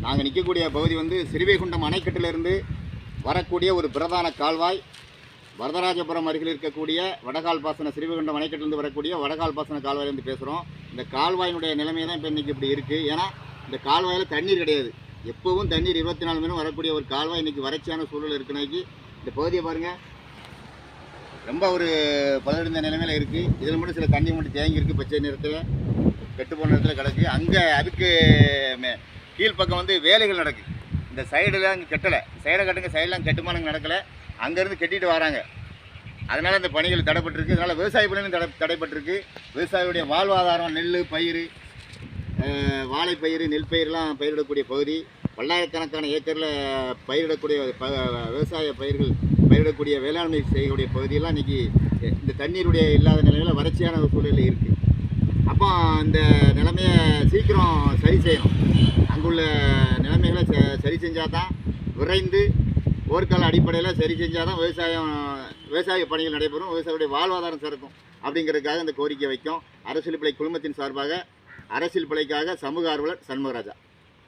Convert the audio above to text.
நாங்கள் நிற்கக்கூடிய பகுதி வந்து சிறுவைகுண்டம் அணைக்கட்டிலிருந்து வரக்கூடிய ஒரு பிரதான கால்வாய். வரதராஜபுரம் அருகில் இருக்கக்கூடிய வடகால் பாசன சிறுவைகுண்டம் அணைக்கட்டிலிருந்து வரக்கூடிய வடகால் பாசன கால்வாயிலேருந்து பேசுகிறோம் இந்த கால்வாயினுடைய நிலைமை தான் இப்போ இன்றைக்கி இப்படி இருக்குது ஏன்னா இந்த கால்வாயில் தண்ணீர் கிடையாது. எப்போவும் தண்ணீர் இருபத்தி நாலு மணி வரக்கூடிய ஒரு கால்வாய் இன்றைக்கி வறட்சியான சூழல் இருக்குனாக்கி இந்த பகுதியை பாருங்கள் ரொம்ப ஒரு பதவிந்த நிலைமையில் இருக்குது இதில் மட்டும் சில தண்ணி மட்டும் தேங்கி இருக்குது பச்சை நிறத்தில் கெட்டு போன இடத்துல கிடக்கு. அங்கே அதுக்கு மே- கீழ்ப்பக்கம் வந்து வேலைகள் நடக்குது. இந்த சைடில் அங்கே கெட்டலை. சைடை கட்டுங்க சைடெலாம் கட்டுமானங்கள் நடக்கலை. அங்கேருந்து கட்டிட்டு வராங்க. அதனால் அந்த பணிகள் தடைப்பட்டிருக்கு. அதனால் விவசாய பணிகளும் தடை தடைப்பட்டிருக்கு. விவசாயியுடைய வாழ்வாதாரம் நெல் பயிர் வாழைப்பயிர் நெல் பயிரெலாம் பயிரிடக்கூடிய பகுதி. பல்லாயிரக்கணக்கான ஏக்கரில் பயிரிடக்கூடிய ப விவசாய பயிர்கள் பயிரிடக்கூடிய வேளாண்மை செய்யக்கூடிய பகுதியெல்லாம் இன்றைக்கி இந்த தண்ணீருடைய இல்லாத நிலையில் வறட்சியான சூழ்நிலை இருக்குது அப்போ இந்த நிலைமையை சீக்கிரம் சரி செய்யணும். சரி செஞ்சால் தான் விரைந்து போர்க்கால அடிப்படையில் சரி செஞ்சால் தான் விவசாயம் விவசாய பணிகள் நடைபெறும் விவசாயிகளுடைய வாழ்வாதாரம் சிறக்கும் அப்படிங்கிறதுக்காக இந்த கோரிக்கை வைக்கும் அரசியல் பிழை குழுமத்தின் சார்பாக அரசியல் பிழைக்காக சமூக ஆர்வலர் சண்முகராஜா.